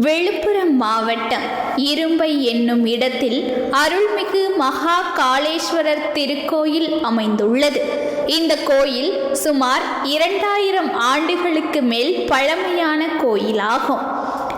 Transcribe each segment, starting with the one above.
விழுப்புரம் மாவட்டம் இரும்பை என்னும் இடத்தில் அருள்மிகு மகா காளேஸ்வரர் திருக்கோயில் அமைந்துள்ளது. இந்த கோயில் சுமார் இரண்டாயிரம் ஆண்டுகளுக்கு மேல் பழமையான கோயிலாகும்.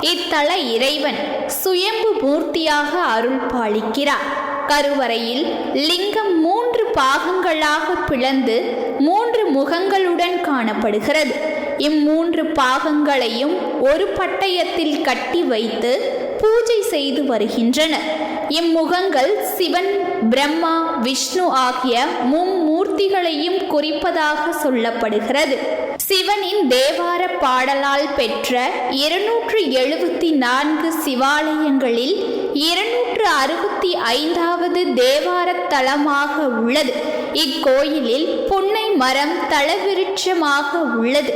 இத்தல இறைவன் சுயம்பு மூர்த்தியாக அருள் பாலிக்கிறார். கருவறையில் லிங்கம் மூன்று பாகங்களாக பிளந்து மூன்று முகங்களுடன் காணப்படுகிறது. இம்மூன்று பாகங்களையும் ஒரு பட்டயத்தில் கட்டி வைத்து பூஜை செய்து வருகின்றனர். இம்முகங்கள் சிவன் பிரம்மா விஷ்ணு ஆகிய மும்மூர்த்திகளையும் குறிப்பதாக சொல்லப்படுகிறது. சிவனின் தேவார பாடலால் பெற்ற இருநூற்று எழுபத்தி நான்கு சிவாலயங்களில் இருநூற்று அறுபத்தி ஐந்தாவது தேவார தலமாக உள்ளது. இக்கோயிலில் புன்னை மரம் தலவிருட்சமாக உள்ளது.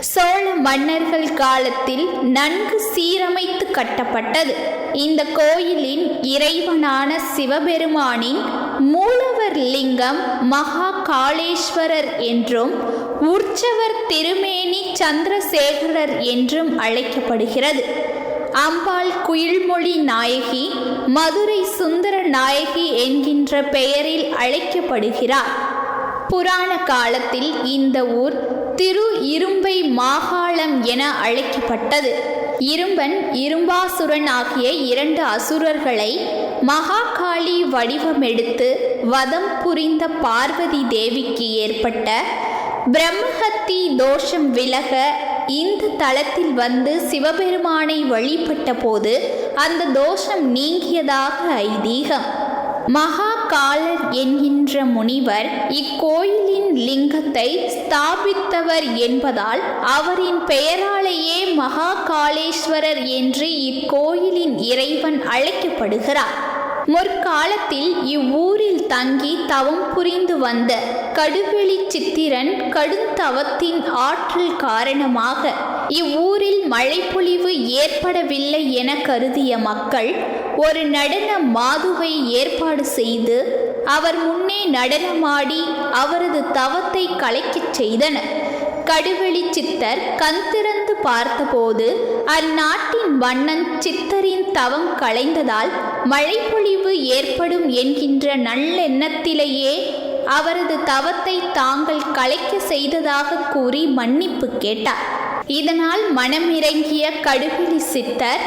சோழ மன்னர்கள் காலத்தில் நன்கு சீரமைத்து கட்டப்பட்டது. இந்த கோயிலின் இறைவனான சிவபெருமானின் மூலவர் லிங்கம் மகா காளேஸ்வரர் என்றும் உற்சவர் திருமேனி சந்திரசேகரர் என்றும் அழைக்கப்படுகிறது. அம்பாள் குயில்மொழி நாயகி மதுரை சுந்தர நாயகி என்கின்ற பெயரில் அழைக்கப்படுகிறார். புராண காலத்தில் இந்த ஊர் திரு இரும்பை மாகாளம் என அழைக்கப்பட்டது. இரும்பன் இரும்பாசுரன் ஆகிய இரண்டு அசுரர்களை மகாகாளி வடிவமெடுத்து வதம் புரிந்த பார்வதி தேவிக்கு ஏற்பட்ட பிரம்மஹத்தி தோஷம் விலக இந்த தளத்தில் வந்து சிவபெருமானை வழிபட்ட போது அந்த தோஷம் நீங்கியதாக ஐதீகம். மகாகாலர் என்கின்ற முனிவர் இக்கோயிலின் லிங்கத்தை ஸ்தாபித்தவர் என்பதால் அவரின் பெயராலேயே மகாகாளேஸ்வரர் என்று இக்கோயிலின் இறைவன் அழைக்கப்படுகிறார். முற்காலத்தில் இவ்வூரில் தங்கி தவம் புரிந்து வந்த கடுவெளி சித்திரன் கடுந்தவத்தின் ஆற்றல் காரணமாக இவ்வூரில் மழைப்பொழிவு ஏற்படவில்லை என கருதிய மக்கள் ஒரு நடன மாதுவை ஏற்பாடு செய்து அவர் முன்னே நடனமாடி அவரது தவத்தை கலைக்கச் செய்தனர். கடுவெளி சித்தர் கண் திறந்து பார்த்தபோது அந்நாட்டின் வண்ணன் சித்தரின் தவம் களைந்ததால் மழைப்பொழிவு ஏற்படும் என்கின்ற நல்லெண்ணத்திலேயே அவரது தவத்தை தாங்கள் கலைக்க செய்ததாக கூறி மன்னிப்பு கேட்டார். இதனால் மனமிறங்கிய கடுவெளி சித்தர்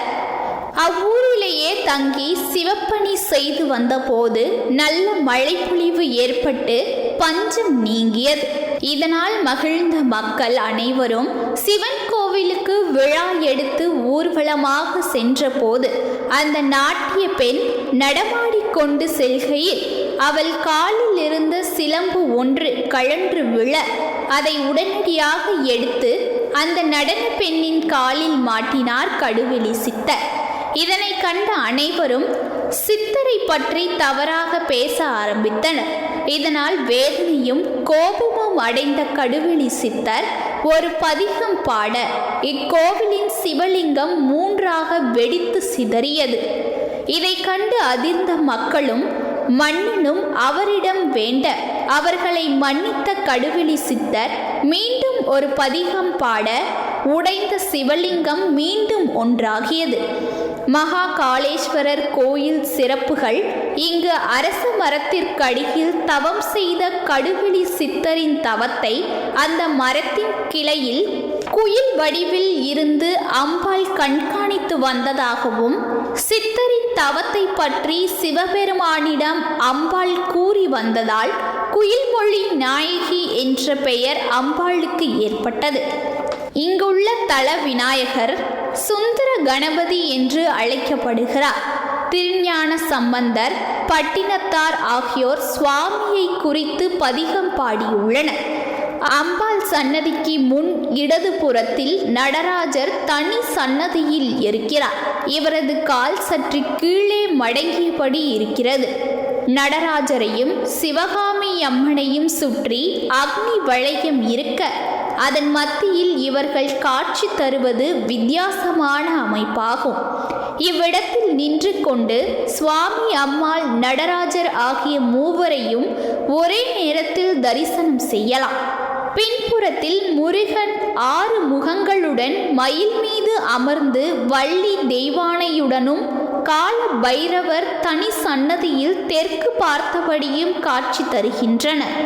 அவ்வூரிலேயே தங்கி சிவப்பணி செய்து வந்தபோது நல்ல மழைப்பொழிவு ஏற்பட்டு பஞ்சம் நீங்கியது. இதனால் மகிழ்ந்த மக்கள் அனைவரும் சிவன் கோவிலுக்கு விழா எடுத்து ஊர்வலமாக சென்றபோது அந்த நாட்டிய பெண் நடமாடிக்கொண்டு செல்கையில் அவள் காலில் இருந்த சிலம்பு ஒன்று கழன்று விழ அதை உடனடியாக எடுத்து அந்த நடன பெண்ணின் காலில் மாட்டினார் கடுவெளி சித்தர். இதனை கண்ட அனைவரும் சித்தரை பற்றி தவறாக பேச ஆரம்பித்தனர். இதனால் வேதனையும் கோபமும் அடைந்த கடுவெளி சித்தர் ஒரு பதிகம் பாட இக்கோவிலின் சிவலிங்கம் மூன்றாக வெடித்து சிதறியது. இதை கண்டு அதிர்ந்த மக்களும் மன்னனும் அவரிடம் வேண்ட அவர்களை மன்னித்த கடுவெளி சித்தர் மீண்டும் ஒரு பதிகம் பாட உடைந்த சிவலிங்கம் மீண்டும் ஒன்றாகியது. மகா காளேஸ்வரர் கோயில் சிறப்புகள் இங்கு அரச மரத்திற்கடியில் தவம் செய்த கடுவிழி சித்தரின் தவத்தை அந்த மரத்தின் கிளையில் குயில் வடிவில் இருந்து அம்பாள் கண்காணித்து வந்ததாகவும் சித்தரின் தவத்தை பற்றி சிவபெருமானிடம் அம்பாள் கூறி வந்ததால் குயில்மொழி நாயகி என்ற பெயர் அம்பாளுக்கு ஏற்பட்டது. இங்குள்ள தல விநாயகர் சுந்தர கணபதி என்று அழைக்கப்படுகிறார். திருஞான சம்பந்தர் பட்டினத்தார் ஆகியோர் சுவாமியை குறித்து பதிகம் பாடியுள்ளனர். அம்பாள் சன்னதிக்கு முன் இடதுபுறத்தில் நடராஜர் தனி சன்னதியில் இருக்கிறார். இவரது கால் சற்று கீழே மடங்கியபடி இருக்கிறது. நடராஜரையும் சிவகாமி அம்மனையும் சுற்றி அக்னி வளையம் இருக்க அதன் மத்தியில் இவர்கள் காட்சி தருவது வித்தியாசமான அமைப்பாகும். இவ்விடத்தில் நின்று கொண்டு சுவாமி அம்மாள் நடராஜர் ஆகிய மூவரையும் ஒரே நேரத்தில் தரிசனம் செய்யலாம். பின்புறத்தில் முருகன் ஆறு முகங்களுடன் மயில் மீது அமர்ந்து வள்ளி தெய்வானையுடனும் கால பைரவர் தனி சன்னதியில் தெற்கு பார்த்தபடியும் காட்சி தருகின்றனர்.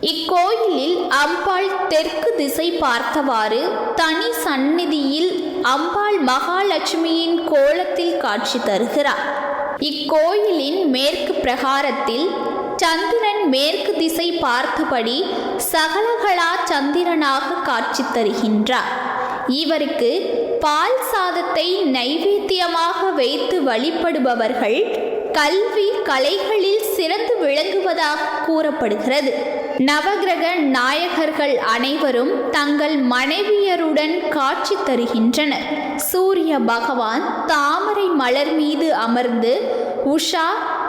இக்கோயிலில் அம்பாள் தெற்கு திசை பார்த்தவாறு தனி சந்நிதியில் அம்பாள் மகாலட்சுமியின் கோலத்தில் காட்சி தருகிறார். இக்கோயிலின் மேற்கு பிரகாரத்தில் சந்திரன் மேற்கு திசை பார்த்தபடி சகலகலா சந்திரனாக காட்சி தருகின்றார். இவருக்கு பால் சாதத்தை நைவேத்தியமாக வைத்து வழிபடுபவர்கள் கல்வி கலைகளில் சிறந்து விளங்குவதாக கூறப்படுகிறது. நவகிரக நாயகர்கள் அனைவரும் தங்கள் மனைவியருடன் காட்சி தருகின்றனர். சூரிய பகவான் தாமரை மலர் மீது அமர்ந்து உஷா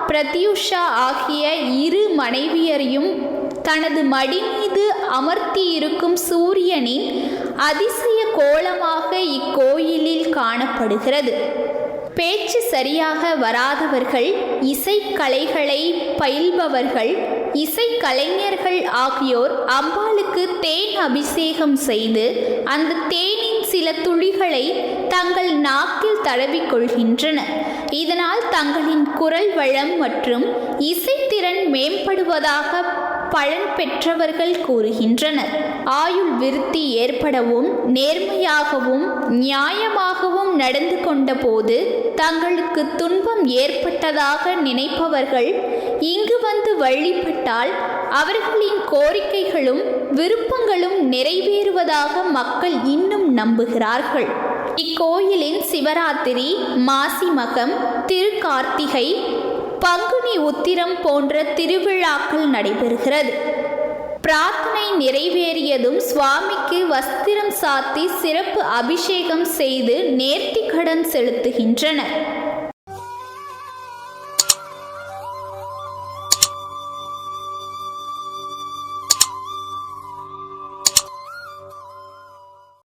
பிரத்யுஷா ஆகிய இரு மனைவியரையும் தனது மடி மீது அமர்த்தியிருக்கும் சூரியனின் அதிசய கோலமாக இக்கோயிலில் காணப்படுகிறது. பேச்சு சரியாக வராதவர்கள் இசைக்கலைகளை பயில்பவர்கள் இசைக்கலைஞர்கள் ஆகியோர் அம்பாளுக்கு தேன் அபிஷேகம் செய்து அந்த தேனின் சில துளிகளை தங்கள் நாக்கில் தடவிக்கொள்கின்றனர் இதனால் தங்களின் குரல் வளம் மற்றும் இசைத்திறன் மேம்படுவதாக பலன் பெற்றவர்கள் கூறுகின்றனர். ஆயுள் விருத்தி ஏற்படவும் நேர்மையாகவும் நியாயமாகவும் நடந்து கொண்டபோது தங்களுக்கு துன்பம் ஏற்பட்டதாக நினைப்பவர்கள் இங்கு வந்து வழிபட்டால் அவர்களின் கோரிக்கைகளும் விருப்பங்களும் நிறைவேறுவதாக மக்கள் இன்னும் நம்புகிறார்கள். இக்கோயிலின் சிவராத்திரி மாசி மகம் திருக்கார்த்திகை பங்குனி உத்திரம் போன்ற திருவிழாக்கள் நடைபெறுகிறது. பிரார்த்தனை நிறைவேறியதும் சுவாமிக்கு வஸ்திரம் சாத்தி சிறப்பு அபிஷேகம் செய்து நேர்த்திக்கடன் செலுத்துகின்றனர்.